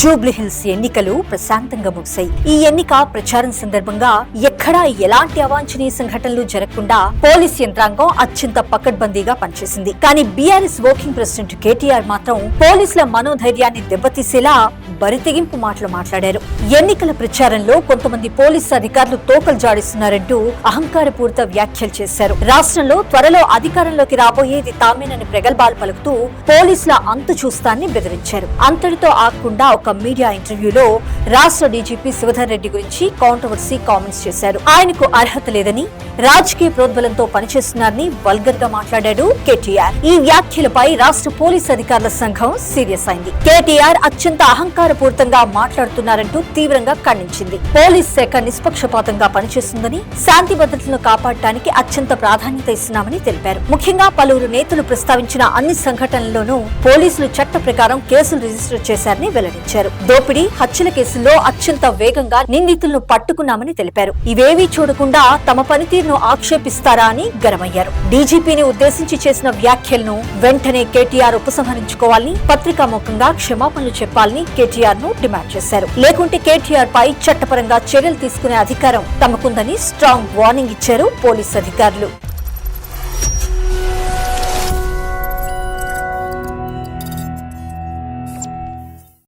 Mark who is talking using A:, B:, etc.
A: జూబ్లీహిల్స్ ఎన్నికలు ప్రశాంతంగా ముగిశాయి. ఈ ఎన్నిక ప్రచారం సందర్భంగా ఎక్కడా ఎలాంటి అవాంఛనీయ సంఘటనలు జరగకుండా పోలీస్ యంత్రాంగం అత్యంత పకడ్బందీగా పనిచేసింది. కానీ బీఆర్ఎస్ వర్కింగ్ ప్రెసిడెంట్ కేటీఆర్ మాత్రం పోలీసుల మనోధైర్యాన్ని దెబ్బతీసేలా బరితెగింపు మాటలు మాట్లాడారు. ఎన్నికల ప్రచారంలో కొంతమంది పోలీసు అధికారులు తోకలు జాడిస్తున్నారంటూ అహంకారపూరిత వ్యాఖ్యలు చేశారు. రాష్ట్రంలో త్వరలో అధికారంలోకి రాబోయేది తామేనని ప్రగల్భాలు పలుకుతూ పోలీసుల అంతు చూస్తాన్ని బెదిరించారు. అంతటితో ఆగకుండా ఒక ఒక మీడియా ఇంటర్వ్యూలో రాష్ట్ర డీజీపీ శివధర్ రెడ్డి గురించి కాంట్రవర్సీ కామెంట్స్ చేశారు. ఆయనకు అర్హత లేదని రాజకీయ ప్రోద్బలంతో పనిచేస్తున్నారని వల్గర్గా మాట్లాడాడు కేటీఆర్. ఈ వ్యాఖ్యలపై రాష్ట్ర పోలీస్ అధికారుల సంఘం సీరియస్ అయింది. కేటీఆర్ అత్యంత అహంకారపూరితంగా మాట్లాడుతున్నారంటూ తీవ్రంగా ఖండించింది. పోలీస్ శాఖ నిష్పక్షపాతంగా పనిచేస్తుందని శాంతి భద్రతలను కాపాడటానికి అత్యంత ప్రాధాన్యత ఇస్తున్నామని తెలిపారు. ముఖ్యంగా పలువురు నేతలు ప్రస్తావించిన అన్ని సంఘటనల్లోనూ పోలీసులు చట్ట ప్రకారం కేసులు రిజిస్టర్ చేశారని వెల్లడించారు. దోపిడీ హత్యల కేసుల్లో అత్యంత వేగంగా నిందితులను పట్టుకున్నామని తెలిపారు. ఇవేవీ చూడకుండా తమ పనితీరును ఆక్షేపిస్తారా అని గరమయ్యారు. డీజీపీని ఉద్దేశించి చేసిన వ్యాఖ్యలను వెంటనే కేటీఆర్ ఉపసంహరించుకోవాలని పత్రికాముఖంగా క్షమాపణలు చెప్పాలని కేటీఆర్ను డిమాండ్ చేశారు. లేకుంటే కేటీఆర్ పై చట్టపరంగా చర్యలు తీసుకునే అధికారం తమకుందని స్ట్రాంగ్ వార్నింగ్ ఇచ్చారు పోలీస్ అధికారులు.